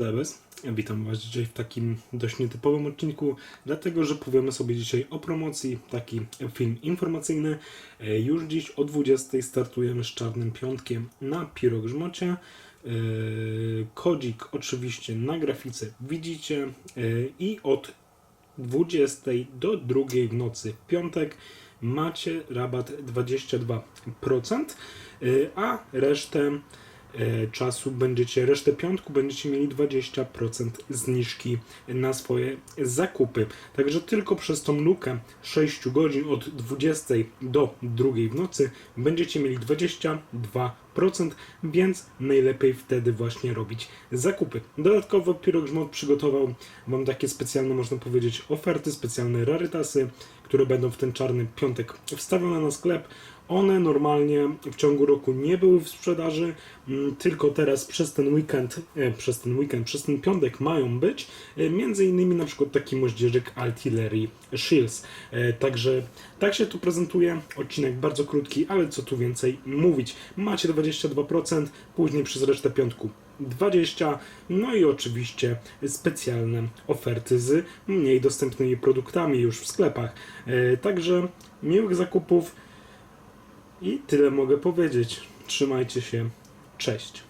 Zebes. Witam Was dzisiaj w takim dość nietypowym odcinku, dlatego że powiemy sobie dzisiaj o promocji, taki film informacyjny. E, Już dziś o 20 startujemy z Czarnym Piątkiem na Pirogrzmocie. E, Kodzik oczywiście na grafice widzicie e, i od 20 do 2 w nocy w piątek macie rabat 22%, y, a resztę czasu będziecie, resztę piątku będziecie mieli 20% zniżki na swoje zakupy. Także tylko przez tą lukę 6 godzin od 20 do 2 w nocy będziecie mieli 22%, więc najlepiej wtedy właśnie robić zakupy. Dodatkowo Pirogrzmot przygotował Wam takie specjalne, można powiedzieć, oferty, specjalne rarytasy, które będą w ten czarny piątek wstawione na sklep. One normalnie w ciągu roku nie były w sprzedaży, mm, tylko teraz przez ten weekend, e, przez ten weekend, przez ten piątek mają być. E, Między innymi na przykład taki moździerzyk Artillery Shields. E, Także tak się tu prezentuje. Odcinek bardzo krótki, ale co tu więcej mówić. Macie 22%, później przez resztę piątku 20, no i oczywiście specjalne oferty z mniej dostępnymi produktami już w sklepach. E, Także miłych zakupów i tyle mogę powiedzieć. Trzymajcie się. Cześć.